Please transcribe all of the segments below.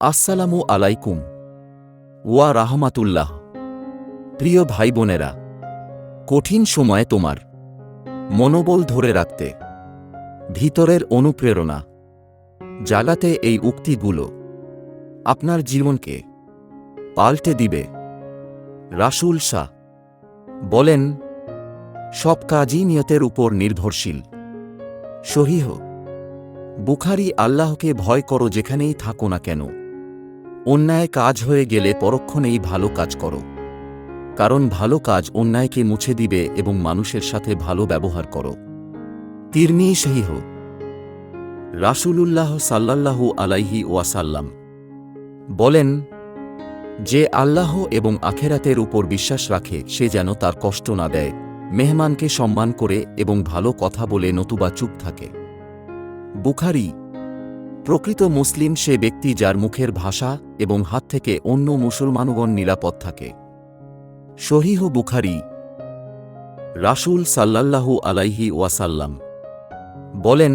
আসসালামু আলাইকুম। ওয়া রাহমাতুল্লাহ। প্রিয় ভাই বোনেরা কঠিন সময়ে তোমার। মনোবল ধরে রাখতে। ভিতরের অনুপ্রেরণা। জাগাতে এই উক্তিগুলো আপনার জীবনকে পাল্টে দিবে। রাসূল শাহ বলেন, সব কাজই নিয়তের উপর নির্ভরশীল। সহিহ। বুখারি আল্লাহকে ভয় করো যেখানেই থাকো না কেন। অন্যায় কাজ হয়ে গেলে পরক্ষণেই ভালো কাজ করো। কারণ ভালো কাজ অন্যায়কে মুছে দিবে এবং মানুষের সাথে ভালো ব্যবহার করো। তিরমি সহিহ। রাসূলুল্লাহ সাল্লাল্লাহু আলাইহি ওয়াসাল্লাম বলেন, যে আল্লাহ এবং আখেরাতের উপর বিশ্বাস রাখে, সে যেন তার কষ্ট না দেয়, মেহমানকে সম্মান করে এবং ভালো কথা বলে নতুবা চুপ থাকে। বুখারি প্রকৃত মুসলিম সে ব্যক্তি যার মুখের ভাষা এবং হাত থেকে অন্য মুসলমানগণ নিরাপদ থাকে। শহীহ বুখারি, রাসূল সাল্লাল্লাহু আলাইহি ওয়াসাল্লাম বলেন,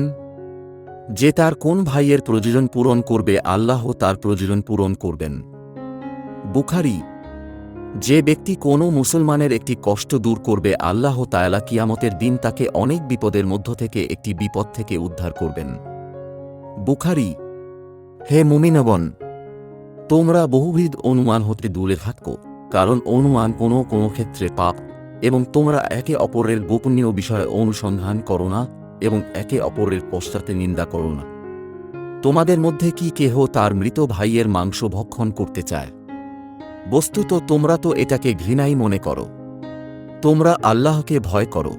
যে তার কোন ভাইয়ের প্রয়োজন পূরণ করবে, আল্লাহ তার প্রয়োজন পূরণ করবেন। বুখারি, যে ব্যক্তি কোনো মুসলমানের একটি কষ্ট দূর করবে, আল্লাহ তায়ালা কিয়ামতের দিন তাকে অনেক বিপদের মধ্য থেকে একটি বিপদ থেকে উদ্ধার করবেন। বুখারি। হে মুমিনগণ, তোমরা বহুবিধ অনুমান হতে দূরে থাকো, কারণ অনুমান কোনো কোনো ক্ষেত্রে পাপ, এবং তোমরা একে অপরের গোপনীয় বিষয়ে অনুসন্ধান করো না, এবং একে অপরের পশ্চাতে নিন্দা করো না। তোমাদের মধ্যে কি কেহ তার মৃত ভাইয়ের মাংস ভক্ষণ করতে চায়? বস্তুত তোমরা তো এটাকে ঘৃণাই মনে করো। তোমরা আল্লাহকে ভয় করো।